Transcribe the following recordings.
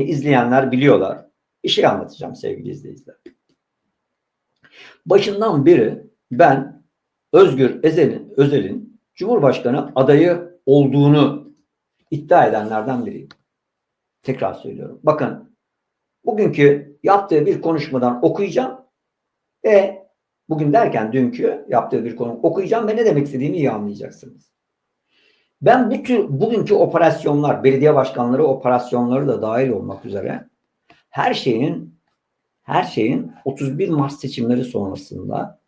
izleyenler biliyorlar. Bir şey anlatacağım sevgili izleyiciler. Başından beri ben Özgür Özel'in, Özel'in Cumhurbaşkanı adayı olduğunu iddia edenlerden biriyim. Tekrar söylüyorum. Bakın bugünkü yaptığı bir konuşmadan okuyacağım ve bugün derken dünkü yaptığı bir konu okuyacağım ve ne demek istediğimi iyi anlayacaksınız. Ben bu tür bugünkü operasyonlar, belediye başkanları operasyonları da dahil olmak üzere her şeyin her şeyin 31 Mart seçimleri sonrasında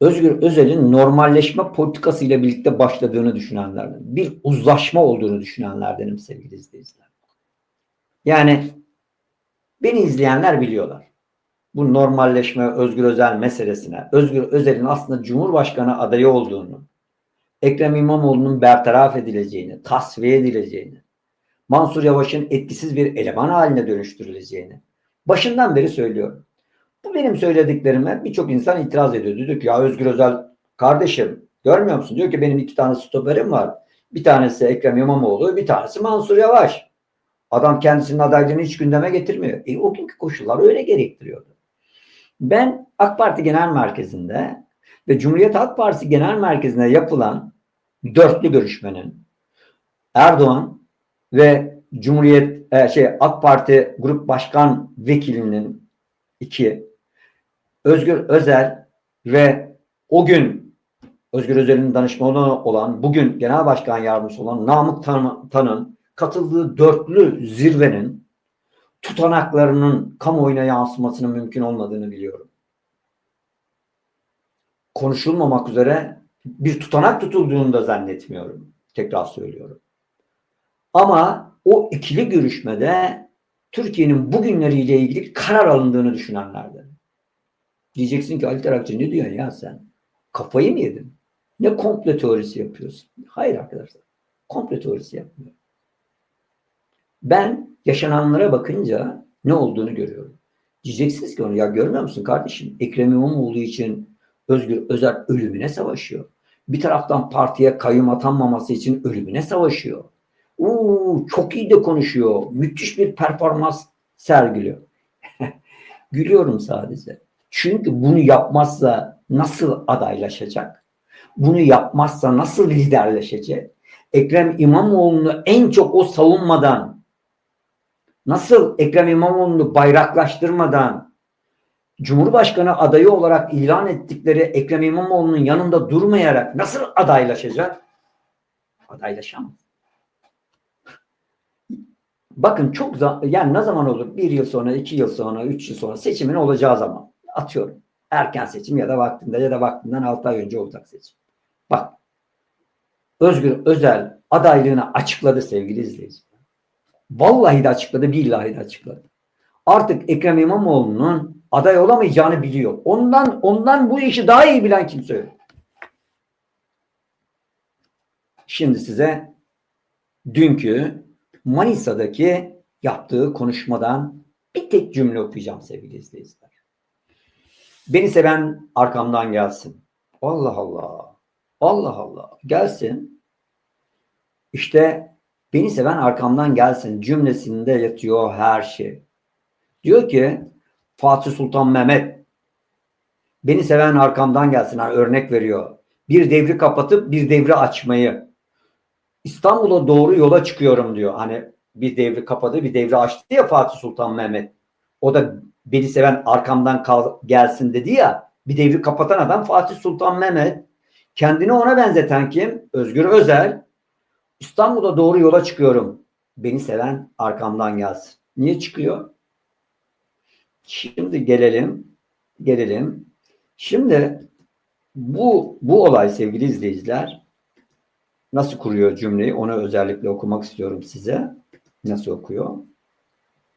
Özgür Özel'in normalleşme politikası ile birlikte başladığını düşünenlerden, bir uzlaşma olduğunu düşünenlerdenim sevgili izleyiciler. Yani beni izleyenler biliyorlar. Bu normalleşme Özgür Özel meselesine, Özgür Özel'in aslında Cumhurbaşkanı adayı olduğunu, Ekrem İmamoğlu'nun bertaraf edileceğini, tasfiye edileceğini, Mansur Yavaş'ın etkisiz bir eleman haline dönüştürüleceğini başından beri söylüyorum. Bu benim söylediklerime birçok insan itiraz ediyor. Diyor ki ya Özgür Özel kardeşim görmüyor musun? Diyor ki benim iki tane stoperim var. Bir tanesi Ekrem İmamoğlu, bir tanesi Mansur Yavaş. Adam kendisinin adaylığını hiç gündeme getirmiyor. E, o günkü koşullar öyle gerektiriyordu. Ben AK Parti Genel Merkezi'nde ve Cumhuriyet Halk Partisi Genel Merkezi'nde yapılan dörtlü görüşmenin Erdoğan ve Cumhuriyet e, şey AK Parti Grup Başkan Vekilinin iki Özgür Özel ve o gün Özgür Özel'in danışmanı olan bugün Genel Başkan Yardımcısı olan Namık Tan'ın katıldığı dörtlü zirvenin tutanaklarının kamuoyuna yansımasının mümkün olmadığını biliyorum. Konuşulmamak üzere bir tutanak tutulduğunu da zannetmiyorum. Tekrar söylüyorum. Ama o ikili görüşmede Türkiye'nin bugünleriyle ilgili karar alındığını düşünenlerden. Diyeceksin ki Ali Tarakçı ne diyorsun ya sen? Kafayı mı yedin? Ne komple teorisi yapıyorsun? Hayır arkadaşlar. Komple teorisi yapmıyorum. Ben yaşananlara bakınca ne olduğunu görüyorum. Diyeceksiniz ki onu ya görmüyor musun kardeşim? Ekrem İmamoğlu için Özgür Özel ölümüne savaşıyor. Bir taraftan partiye kayyum atanmaması için ölümüne savaşıyor. Uuu çok iyi de konuşuyor. Müthiş bir performans sergiliyor. Gülüyorum sadece. Çünkü bunu yapmazsa nasıl adaylaşacak? Bunu yapmazsa nasıl liderleşecek? Ekrem İmamoğlu'nu en çok o savunmadan nasıl Ekrem İmamoğlu'nu bayraklaştırmadan Cumhurbaşkanı adayı olarak ilan ettikleri Ekrem İmamoğlu'nun yanında durmayarak nasıl adaylaşacak? Adaylaşamaz. Bakın çok yani ne zaman olur? Bir yıl sonra, iki yıl sonra, üç yıl sonra seçimin olacağı zaman. Atıyorum. Erken seçim ya da vaktinde ya da vaktinden altı ay önce olacak seçim. Bak. Özgür Özel adaylığını açıkladı sevgili izleyiciler. Vallahi de açıkladı, billahi de açıkladı. Artık Ekrem İmamoğlu'nun aday olamayacağını biliyor. Ondan ondan bu işi daha iyi bilen kimse yok. Şimdi size dünkü Manisa'daki yaptığı konuşmadan bir tek cümle okuyacağım sevgili izleyiciler. Beni seven arkamdan gelsin. Allah Allah. Allah Allah. Gelsin. İşte beni seven arkamdan gelsin cümlesinde yatıyor her şey. Diyor ki Fatih Sultan Mehmet beni seven arkamdan gelsin. Yani örnek veriyor. Bir devri kapatıp bir devri açmayı. İstanbul'a doğru yola çıkıyorum diyor. Hani bir devri kapadı bir devri açtı ya Fatih Sultan Mehmet. O da beni seven arkamdan kal, gelsin dedi ya. Bir devri kapatan adam Fatih Sultan Mehmet. Kendini ona benzeten kim? Özgür Özel. İstanbul'a doğru yola çıkıyorum. Beni seven arkamdan gelsin. Niye çıkıyor? Şimdi gelelim. Gelelim. Şimdi bu bu olay sevgili izleyiciler nasıl kuruyor cümleyi onu özellikle okumak istiyorum size. Nasıl okuyor?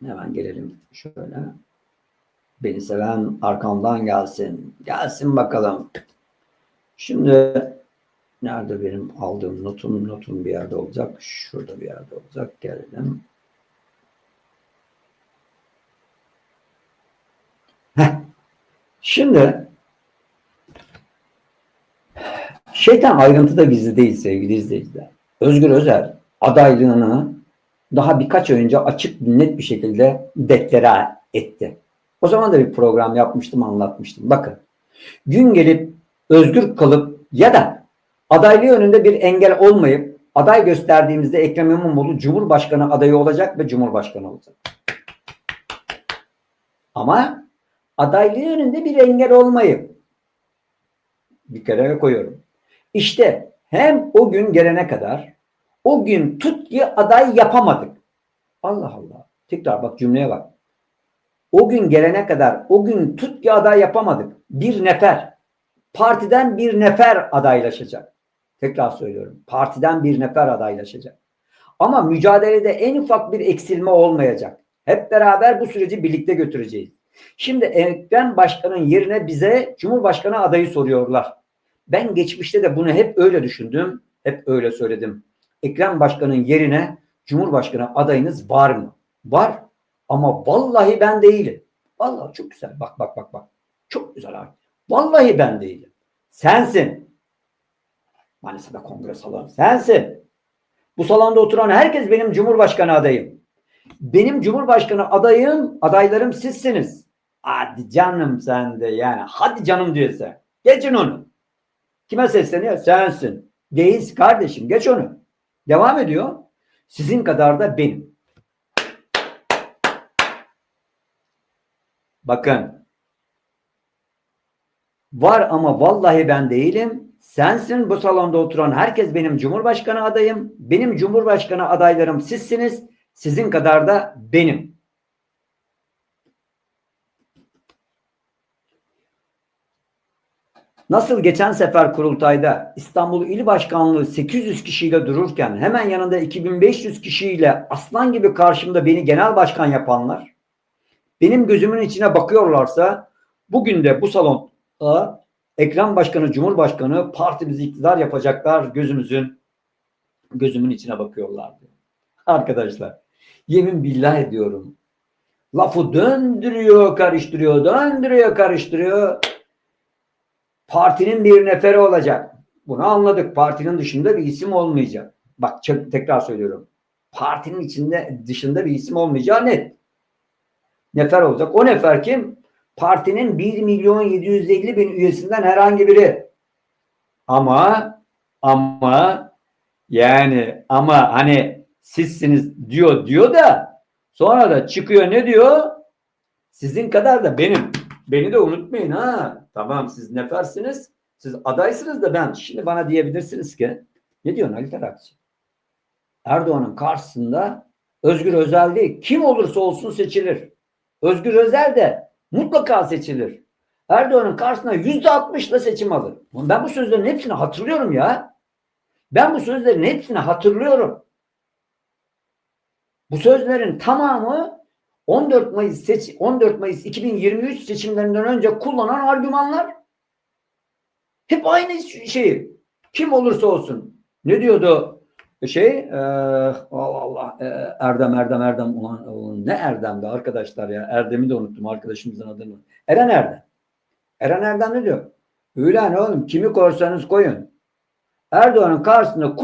Hemen gelelim şöyle. Beni seven arkamdan gelsin. Gelsin bakalım. Şimdi nerede benim aldığım notum? Notum bir yerde olacak. Şurada bir yerde olacak. Gelelim. Heh. Şimdi şeytan ayrıntıda gizli değil sevgili izleyiciler. Özgür Özel adaylığını daha birkaç önce açık net bir şekilde deklare etti. O zaman da bir program yapmıştım, anlatmıştım. Bakın, gün gelip özgür kalıp ya da adaylığı önünde bir engel olmayıp aday gösterdiğimizde Ekrem İmamoğlu Cumhurbaşkanı adayı olacak ve Cumhurbaşkanı olacak. Ama adaylığı önünde bir engel olmayıp bir kere koyuyorum. İşte hem o gün gelene kadar o gün tut ki aday yapamadık. Allah Allah. Tekrar bak cümleye bak. O gün gelene kadar o gün tut ki aday yapamadık. Bir nefer partiden bir nefer adaylaşacak. Tekrar söylüyorum. Partiden bir nefer adaylaşacak. Ama mücadelede en ufak bir eksilme olmayacak. Hep beraber bu süreci birlikte götüreceğiz. Şimdi Ekrem Başkan'ın yerine bize Cumhurbaşkanı adayı soruyorlar. Ben geçmişte de bunu hep öyle düşündüm. Hep öyle söyledim. Ekrem Başkan'ın yerine Cumhurbaşkanı adayınız var mı? Var. Ama vallahi ben değilim. Vallahi çok güzel. Bak bak bak bak. Çok güzel abi. Vallahi ben değilim. Sensin. Manisa'da kongre salonu. Sensin. Bu salonda oturan herkes benim Cumhurbaşkanı adayım. Benim Cumhurbaşkanı adayım, adaylarım sizsiniz. Hadi canım sen de yani. Hadi canım diyorsa. Geçin onu. Kime sesleniyor? Sensin. Değilsin kardeşim. Geç onu. Devam ediyor. Sizin kadar da benim. Bakın. Var ama vallahi ben değilim. Sensin bu salonda oturan herkes benim Cumhurbaşkanı adayım. Benim Cumhurbaşkanı adaylarım sizsiniz. Sizin kadar da benim. Nasıl geçen sefer kurultayda İstanbul İl Başkanlığı 800 kişiyle dururken hemen yanında 2500 kişiyle aslan gibi karşımda beni genel başkan yapanlar benim gözümün içine bakıyorlarsa bugün de bu salonda Ekrem Başkanı, Cumhurbaşkanı partimizi iktidar yapacaklar gözümüzün gözümün içine bakıyorlardı. Arkadaşlar yemin billah ediyorum lafı döndürüyor, karıştırıyor, döndürüyor, karıştırıyor partinin bir neferi olacak. Bunu anladık. Partinin dışında bir isim olmayacak. Bak tekrar söylüyorum. Partinin içinde dışında bir isim olmayacağı net. Nefer olacak. O nefer kim? Partinin 1 milyon 750 bin üyesinden herhangi biri. Ama ama yani ama hani sizsiniz diyor diyor da sonra da çıkıyor ne diyor? Sizin kadar da benim. Beni de unutmayın ha. Tamam siz nefersiniz. Siz adaysınız da ben. Şimdi bana diyebilirsiniz ki ne diyorsun Ali Tarakçı? Erdoğan'ın karşısında Özgür Özel değil. Kim olursa olsun seçilir. Özgür Özel de mutlaka seçilir. Erdoğan'ın karşısında yüzde altmışla seçim alır. Ben bu sözlerin hepsini hatırlıyorum ya. Ben bu sözlerin hepsini hatırlıyorum. Bu sözlerin tamamı 14 Mayıs seç 14 Mayıs 2023 seçimlerinden önce kullanan argümanlar hep aynı şeyi. Kim olursa olsun. Ne diyordu şey e, Allah Allah e, Erdem Erdem Erdem ulan, ulan ne Erdem'di arkadaşlar ya Erdem'i de unuttum arkadaşımızın adını. Eren Erdem. Eren Erdem ne diyor? Öyle ne oğlum kimi koyarsanız koyun. Erdoğan'ın karşısında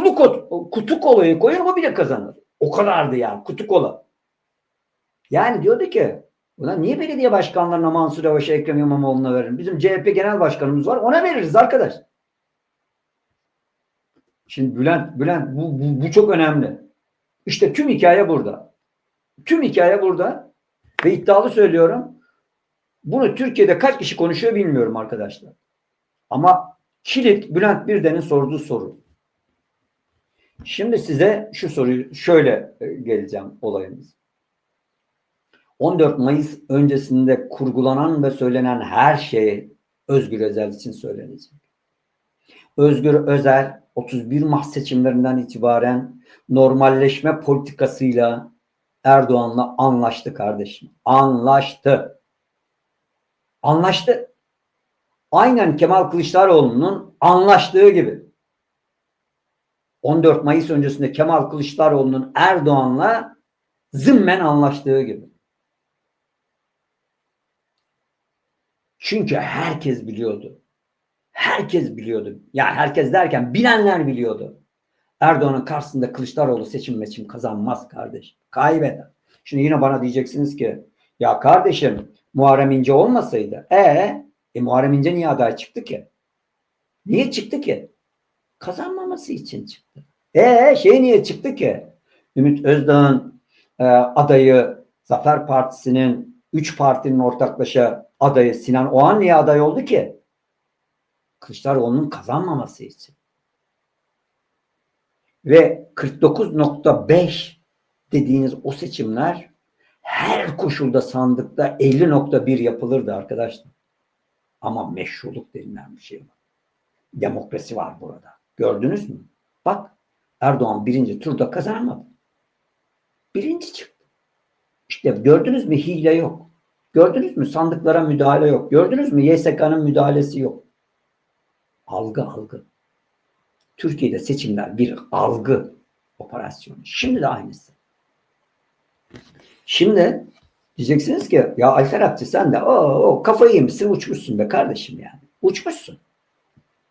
kutu, kolayı koyun o bile kazanır. O kadardı yani kutu kola. Yani diyordu ki ulan niye belediye başkanlarına Mansur Yavaş'a Ekrem İmamoğlu'na verin? Bizim CHP genel başkanımız var ona veririz arkadaş. Şimdi Bülent, Bülent bu, bu, bu çok önemli. İşte tüm hikaye burada. Tüm hikaye burada ve iddialı söylüyorum. Bunu Türkiye'de kaç kişi konuşuyor bilmiyorum arkadaşlar. Ama kilit Bülent Birden'in sorduğu soru. Şimdi size şu soruyu şöyle e, geleceğim olayımız. 14 Mayıs öncesinde kurgulanan ve söylenen her şey Özgür Özel için söylenecek. Özgür Özel 31 Mart seçimlerinden itibaren normalleşme politikasıyla Erdoğan'la anlaştı kardeşim. Anlaştı. Anlaştı. Aynen Kemal Kılıçdaroğlu'nun anlaştığı gibi. 14 Mayıs öncesinde Kemal Kılıçdaroğlu'nun Erdoğan'la zımmen anlaştığı gibi. Çünkü herkes biliyordu. Herkes biliyordu. Ya herkes derken bilenler biliyordu. Erdoğan'ın karşısında Kılıçdaroğlu seçim meçim kazanmaz kardeş. Kaybeder. Şimdi yine bana diyeceksiniz ki ya kardeşim Muharrem İnce olmasaydı e, e Muharrem İnce niye aday çıktı ki? Niye çıktı ki? Kazanmaması için çıktı. E şey niye çıktı ki? Ümit Özdağ'ın e, adayı Zafer Partisi'nin üç partinin ortaklaşa adayı Sinan Oğan niye aday oldu ki? Kılıçdaroğlu'nun kazanmaması için. Ve 49.5 dediğiniz o seçimler her koşulda sandıkta 50.1 yapılırdı arkadaşlar. Ama meşruluk denilen bir şey var. Demokrasi var burada. Gördünüz mü? Bak Erdoğan birinci turda kazanamadı. Birinci çıktı. İşte gördünüz mü hile yok. Gördünüz mü sandıklara müdahale yok. Gördünüz mü YSK'nın müdahalesi yok. Algı algı. Türkiye'de seçimler bir algı operasyonu. Şimdi de aynısı. Şimdi diyeceksiniz ki ya Alper Akçı sen de o, o kafayı yemişsin uçmuşsun be kardeşim yani. Uçmuşsun.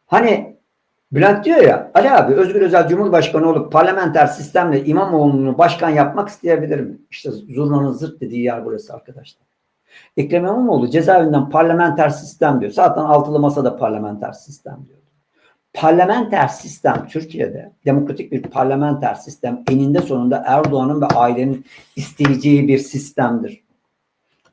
Hani Bülent diyor ya Ali abi Özgür Özel Cumhurbaşkanı olup parlamenter sistemle İmamoğlu'nu başkan yapmak isteyebilir mi? İşte zurnanın zırt dediği yer burası arkadaşlar. Ekrem İmamoğlu cezaevinden parlamenter sistem diyor. Zaten altılı masada parlamenter sistem diyor. Parlamenter sistem Türkiye'de demokratik bir parlamenter sistem eninde sonunda Erdoğan'ın ve ailenin isteyeceği bir sistemdir.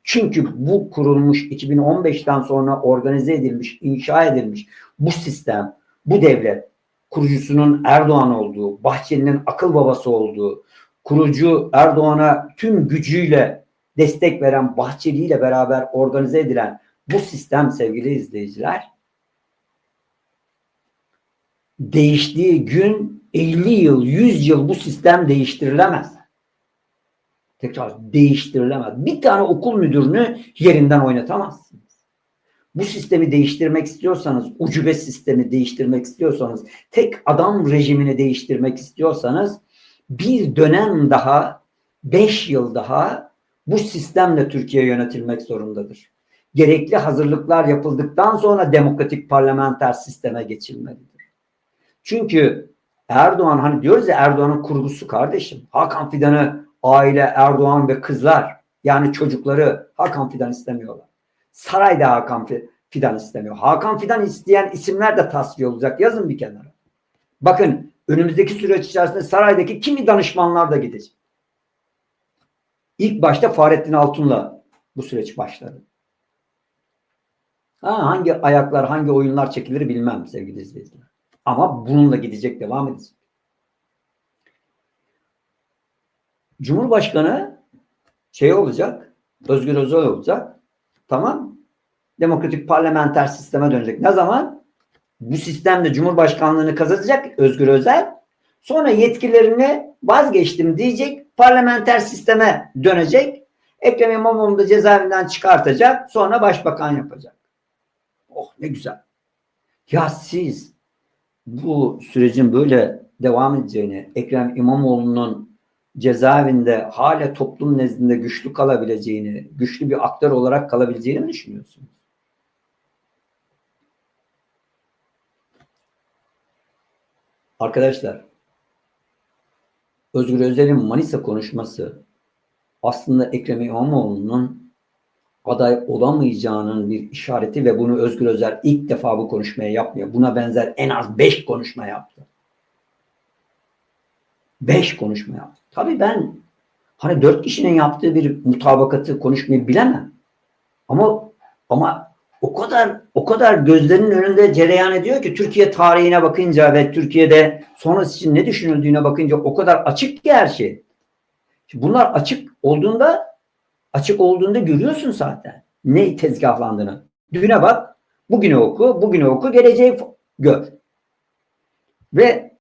Çünkü bu kurulmuş 2015'ten sonra organize edilmiş, inşa edilmiş bu sistem, bu devlet kurucusunun Erdoğan olduğu, Bahçeli'nin akıl babası olduğu, kurucu Erdoğan'a tüm gücüyle destek veren Bahçeli ile beraber organize edilen bu sistem sevgili izleyiciler değiştiği gün 50 yıl, 100 yıl bu sistem değiştirilemez. Tekrar değiştirilemez. Bir tane okul müdürünü yerinden oynatamazsınız. Bu sistemi değiştirmek istiyorsanız, ucube sistemi değiştirmek istiyorsanız, tek adam rejimini değiştirmek istiyorsanız bir dönem daha, beş yıl daha bu sistemle Türkiye yönetilmek zorundadır. Gerekli hazırlıklar yapıldıktan sonra demokratik parlamenter sisteme geçilmelidir. Çünkü Erdoğan hani diyoruz ya Erdoğan'ın kurgusu kardeşim. Hakan Fidan'ı aile Erdoğan ve kızlar yani çocukları Hakan Fidan istemiyorlar. Sarayda Hakan Fidan istemiyor. Hakan Fidan isteyen isimler de tasfiye olacak. Yazın bir kenara. Bakın önümüzdeki süreç içerisinde saraydaki kimi danışmanlar da gidecek. İlk başta Fahrettin Altun'la bu süreç başladı. Ha, hangi ayaklar, hangi oyunlar çekilir bilmem sevgili izleyiciler. Ama bununla gidecek, devam edecek. Cumhurbaşkanı şey olacak, Özgür Özel olacak. Tamam. Demokratik parlamenter sisteme dönecek. Ne zaman? Bu sistemde Cumhurbaşkanlığını kazanacak Özgür Özel. Sonra yetkilerini vazgeçtim diyecek. Parlamenter sisteme dönecek. Ekrem İmamoğlu'nu da cezaevinden çıkartacak. Sonra başbakan yapacak. Oh ne güzel. Ya siz bu sürecin böyle devam edeceğini, Ekrem İmamoğlu'nun cezaevinde hala toplum nezdinde güçlü kalabileceğini, güçlü bir aktör olarak kalabileceğini mi düşünüyorsunuz? Arkadaşlar, Özgür Özel'in Manisa konuşması aslında Ekrem İmamoğlu'nun aday olamayacağının bir işareti ve bunu Özgür Özel ilk defa bu konuşmaya yapmıyor. Buna benzer en az beş konuşma yaptı. Beş konuşma yaptı. Tabii ben hani dört kişinin yaptığı bir mutabakatı konuşmayı bilemem. Ama ama o kadar o kadar gözlerinin önünde cereyan ediyor ki Türkiye tarihine bakınca ve Türkiye'de sonrası için ne düşünüldüğüne bakınca o kadar açık ki her şey. Şimdi bunlar açık olduğunda açık olduğunda görüyorsun zaten ne tezgahlandığını. Düne bak, bugünü oku, bugünü oku, geleceği gör. Ve